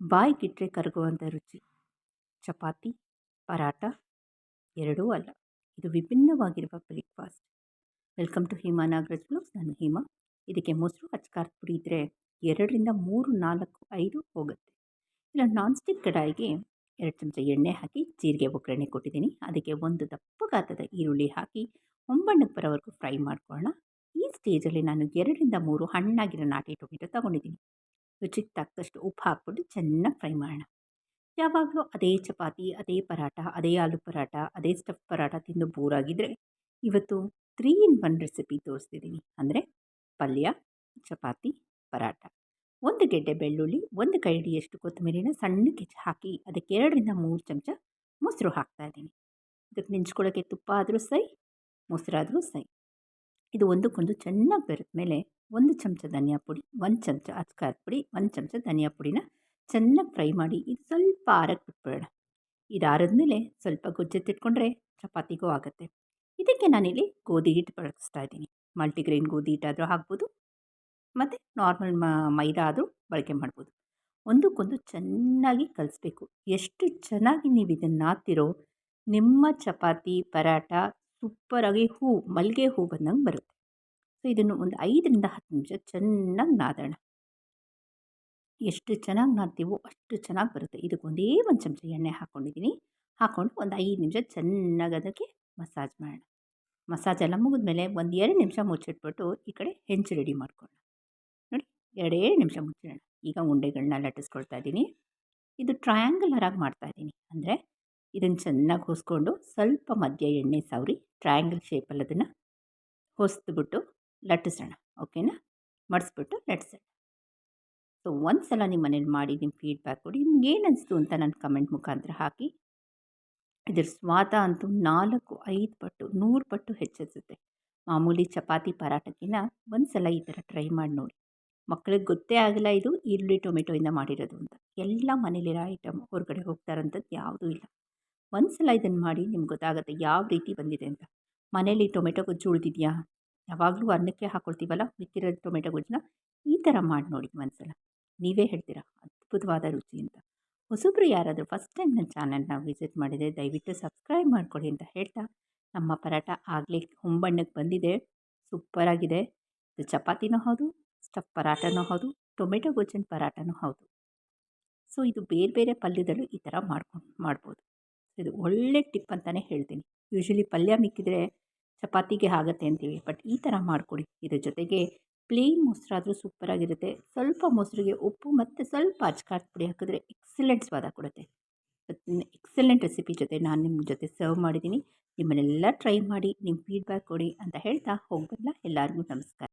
ಬಾಯಿಗಿಟ್ಟರೆ ಕರಗುವಂಥ ರುಚಿ. ಚಪಾತಿ ಪರಾಟ ಎರಡೂ ಅಲ್ಲ, ಇದು ವಿಭಿನ್ನವಾಗಿರುವ breakfast welcome to Hema Nagaraj blogs ನಾನು ಹೇಮಾ. ಇದಕ್ಕೆ ಮೊಸರು ಅಚ್ಕಾರದ ಪುಡಿ ಇದ್ದರೆ ಎರಡರಿಂದ ಮೂರು, ನಾಲ್ಕು, ಐದು ಹೋಗುತ್ತೆ. ಇಲ್ಲ ನಾನ್ ಸ್ಟಿಕ್ ಕಡಾಯಿಗೆ ಎರಡು ಚಮಚ ಎಣ್ಣೆ ಹಾಕಿ ಜೀರಿಗೆ ಒಗ್ಗರಣೆ ಕೊಟ್ಟಿದ್ದೀನಿ. ಅದಕ್ಕೆ ಒಂದು ದಪ್ಪ ಈರುಳ್ಳಿ ಹಾಕಿ ಒಂಬಣ್ಣಕ್ಕೆ ಬರೋವರೆಗೂ ಫ್ರೈ ಮಾಡ್ಕೊಳ್ಳೋಣ. ಈ ಸ್ಟೇಜಲ್ಲಿ ನಾನು ಎರಡರಿಂದ ಮೂರು ಹಣ್ಣಾಗಿರೋ ನಾಟಿ ಟೊಮೆಟೊ ತೊಗೊಂಡಿದ್ದೀನಿ. ರುಚಿಗೆ ತಕ್ಕಷ್ಟು ಉಪ್ಪು ಹಾಕ್ಬಿಟ್ಟು ಚೆನ್ನಾಗಿ ಫ್ರೈ ಮಾಡೋಣ. ಯಾವಾಗಲೂ ಅದೇ ಚಪಾತಿ, ಅದೇ ಪರಾಟ ಅದೇ ಆಲೂ ಪರಾಟ ಅದೇ ಸ್ಟಫ್ ಪರಾಟ ತಿಂದು ಬೋರಾಗಿದ್ದರೆ ಇವತ್ತು ತ್ರೀ ಇನ್ ಒನ್ ರೆಸಿಪಿ ತೋರಿಸ್ತಿದ್ದೀನಿ ಅಂದರೆ ಪಲ್ಯ, ಚಪಾತಿ ಪರಾಟ ಒಂದು ಗೆಡ್ಡೆ ಬೆಳ್ಳುಳ್ಳಿ, ಒಂದು ಕೈಡಿಯಷ್ಟು ಕೊತ್ತಂಬರಿನ ಸಣ್ಣಕ್ಕೆ ಹಾಕಿ ಅದಕ್ಕೆ ಎರಡರಿಂದ ಮೂರು ಚಮಚ ಮೊಸರು ಹಾಕ್ತಾ ಇದ್ದೀನಿ. ಇದಕ್ಕೆ ನೆಂಚ್ಕೊಳ್ಳೋಕ್ಕೆ ತುಪ್ಪ ಆದರೂ ಸೈ, ಮೊಸರಾದರೂ ಸೈ. ಇದು ಒಂದಕ್ಕೊಂದು ಚೆನ್ನಾಗಿ ಬೆರೆತ ಮೇಲೆ ಒಂದು ಚಮಚ ಧನಿಯಾ ಪುಡಿ, ಒಂದು ಚಮಚ ಅಚ್ಕಾರ ಪುಡಿ, ಒಂದು ಚಮಚ ಧನಿಯಾ ಪುಡಿನ ಚೆನ್ನಾಗಿ ಫ್ರೈ ಮಾಡಿ, ಇದು ಸ್ವಲ್ಪ ಆರಕ್ಕೆ ಬಿಟ್ಬಿಡೋಣ. ಇದು ಆರಿದ್ಮೇಲೆ ಸ್ವಲ್ಪ ಗೊಜ್ಜೆತ್ತಿಟ್ಕೊಂಡ್ರೆ ಚಪಾತಿಗೂ ಆಗುತ್ತೆ. ಇದಕ್ಕೆ ನಾನಿಲ್ಲಿ ಗೋಧಿ ಹಿಟ್ಟು ಬಳಸ್ತಾ ಇದ್ದೀನಿ. ಮಲ್ಟಿಗ್ರೈನ್ ಗೋಧಿ ಹಿಟ್ಟಾದರೂ ಹಾಕ್ಬೋದು, ಮತ್ತು ನಾರ್ಮಲ್ ಮೈದಾ ಆದರೂ ಬಳಕೆ ಮಾಡ್ಬೋದು. ಒಂದಕ್ಕೊಂದು ಚೆನ್ನಾಗಿ ಕಲಿಸ್ಬೇಕು. ಎಷ್ಟು ಚೆನ್ನಾಗಿ ನೀವು ಇದನ್ನು ನಾದ್ತಿರೋ, ನಿಮ್ಮ ಚಪಾತಿ ಪರಾಟ ಸೂಪರಾಗಿ ಹೂ ಮಲ್ಲಿಗೆ ಹೂ ಬಂದಂಗೆ ಬರುತ್ತೆ. ಸೊ ಇದನ್ನು ಒಂದು ಐದರಿಂದ ಹತ್ತು ನಿಮಿಷ ಚೆನ್ನಾಗಿ ನಾದೋಣ. ಎಷ್ಟು ಚೆನ್ನಾಗಿ ನಾದ್ತೀವೋ ಅಷ್ಟು ಚೆನ್ನಾಗಿ ಬರುತ್ತೆ. ಇದಕ್ಕೆ ಒಂದೇ ಒಂದು ಚಮಚ ಎಣ್ಣೆ ಹಾಕ್ಕೊಂಡಿದ್ದೀನಿ ಹಾಕ್ಕೊಂಡು ಒಂದು ಐದು ನಿಮಿಷ ಚೆನ್ನಾಗಿ ಅದಕ್ಕೆ ಮಸಾಜ್ ಮಾಡೋಣ. ಮಸಾಜ್ ಎಲ್ಲ ಮುಗಿದ್ಮೇಲೆ ಒಂದು ಎರಡು ನಿಮಿಷ ಮುಚ್ಚಿಟ್ಬಿಟ್ಟು ಈ ಕಡೆ ಹೆಂಚು ರೆಡಿ ಮಾಡ್ಕೊಳ್ಳೋಣ. ನೋಡಿ, ಎರಡೇ ನಿಮಿಷ ಮುಚ್ಚಿಡೋಣ. ಈಗ ಉಂಡೆಗಳನ್ನ ಲಟ್ಟಿಸ್ಕೊಳ್ತಾ ಇದ್ದೀನಿ. ಇದು ಟ್ರಯಾಂಗಲರ್ ಆಗಿ ಮಾಡ್ತಾ ಇದ್ದೀನಿ. ಅಂದರೆ ಇದನ್ನು ಚೆನ್ನಾಗಿ ಹೊಸ್ಕೊಂಡು ಸ್ವಲ್ಪ ಮಧ್ಯ ಎಣ್ಣೆ ಸವರಿ, ಟ್ರಯಾಂಗಲ್ ಶೇಪಲ್ಲಿ ಅದನ್ನು ಹೊಸ್ದುಬಿಟ್ಟು ಲಟ್ಟಿಸೋಣ, ಓಕೆನಾ? ಮಡಿಸ್ಬಿಟ್ಟು ಲಟ್ಟಿಸೋಣ. ಸೊ ಒಂದು ಸಲ ನಿಮ್ಮ ಮನೇಲಿ ಮಾಡಿ, ನಿಮ್ಮ ಫೀಡ್ಬ್ಯಾಕ್ ಕೊಡಿ. ನಿಮ್ಗೆ ಏನು ಅನಿಸ್ತು ಅಂತ ನನ್ನ ಕಮೆಂಟ್ ಮುಖಾಂತರ ಹಾಕಿ. ಇದ್ರ ಸ್ವಾದ ಅಂತೂ ನಾಲ್ಕು, ಐದು ಪಟ್ಟು, ನೂರು ಪಟ್ಟು ಹೆಚ್ಚಿಸುತ್ತೆ. ಮಾಮೂಲಿ ಚಪಾತಿ ಪರಾಟಕ್ಕಿನ ಒಂದು ಸಲ ಈ ಥರ ಟ್ರೈ ಮಾಡಿ ನೋಡಿ. ಮಕ್ಕಳಿಗೆ ಗೊತ್ತೇ ಆಗಿಲ್ಲ ಇದು ಈರುಳ್ಳಿ ಟೊಮೆಟೊಯಿಂದ ಮಾಡಿರೋದು ಅಂತ. ಎಲ್ಲ ಮನೇಲಿರೋ ಐಟಮ್ ಹೊರಗಡೆ ಹೋಗ್ತಾರಂಥದ್ದು ಯಾವುದೂ ಇಲ್ಲ. ಒಂದು ಸಲ ಇದನ್ನು ಮಾಡಿ ನಿಮ್ಗೆ ಗೊತ್ತಾಗುತ್ತೆ ಯಾವ ರೀತಿ ಬಂದಿದೆ ಅಂತ. ಮನೇಲಿ ಟೊಮೆಟೊ ಗೊಜ್ಜು ಉಳಿದಿದೆಯಾ? ಯಾವಾಗಲೂ ಅನ್ನಕ್ಕೆ ಹಾಕ್ಕೊಳ್ತೀವಲ್ಲ ಮಿಕ್ಕಿರೋ ಟೊಮೆಟೊ ಗೊಜ್ಜನ್ನ? ಈ ಥರ ಮಾಡಿ ನೋಡಿ ಒಂದ್ಸಲ. ನೀವೇ ಹೇಳ್ತೀರಾ? ಅದ್ಭುತವಾದ ರುಚಿ ಅಂತ. ಹೊಸಬ್ರು ಯಾರಾದರೂ ಫಸ್ಟ್ ಟೈಮ್ ನನ್ನ ಚಾನಲ್ನ ವಿಸಿಟ್ ಮಾಡಿದರೆ ದಯವಿಟ್ಟು ಸಬ್ಸ್ಕ್ರೈಬ್ ಮಾಡ್ಕೊಳ್ಳಿ ಅಂತ ಹೇಳ್ತಾ, ನಮ್ಮ ಪರಾಟ ಆಗಲೇ ಹೊಂಬಣ್ಣಕ್ಕೆ ಬಂದಿದೆ. ಸೂಪರಾಗಿದೆ. ಇದು ಚಪಾತಿನೂ ಹೌದು, ಸ್ಟಫ್ ಪರಾಟನೂ ಹೌದು, ಟೊಮೆಟೊ ಗೊಜ್ಜಿನ ಪರಾಟನೂ ಹೌದು. ಸೊ, ಇದು ಬೇರೆ ಬೇರೆ ಪಲ್ಯದಲ್ಲೂ ಈ ಥರ ಮಾಡ್ಕೊಂಡು ಮಾಡ್ಬೋದು. ಇದು ಒಳ್ಳೆ ಟಿಪ್ ಅಂತಲೇ ಹೇಳ್ತೀನಿ. ಯೂಶ್ವಲಿ ಪಲ್ಯ ಮಿಕ್ಕಿದರೆ ಚಪಾತಿಗೆ ಆಗುತ್ತೆ ಅಂತೀವಿ. ಬಟ್ ಈ ಥರ ಮಾಡಿಕೊಡಿ. ಇದ್ರ ಜೊತೆಗೆ ಪ್ಲೇನ್ ಮೊಸರಾದರೂ ಸೂಪರಾಗಿರುತ್ತೆ ಸ್ವಲ್ಪ ಮೊಸರಿಗೆ ಉಪ್ಪು ಮತ್ತು ಸ್ವಲ್ಪ ಅಚ್ಕಾರದ ಪುಡಿ ಹಾಕಿದ್ರೆ ಎಕ್ಸಲೆಂಟ್ ಸ್ವಾದ ಕೊಡುತ್ತೆ. ಎಕ್ಸಲೆಂಟ್ ರೆಸಿಪಿ ಜೊತೆ ನಾನು ನಿಮ್ಮ ಜೊತೆ ಸರ್ವ್ ಮಾಡಿದ್ದೀನಿ. ನಿಮ್ಮನ್ನೆಲ್ಲ ಟ್ರೈ ಮಾಡಿ ನಿಮ್ಮ ಫೀಡ್ಬ್ಯಾಕ್ ಕೊಡಿ ಅಂತ ಹೇಳ್ತಾ ಹೋಗ್ಬಲ್ಲ. ಎಲ್ಲರಿಗೂ ನಮಸ್ಕಾರ.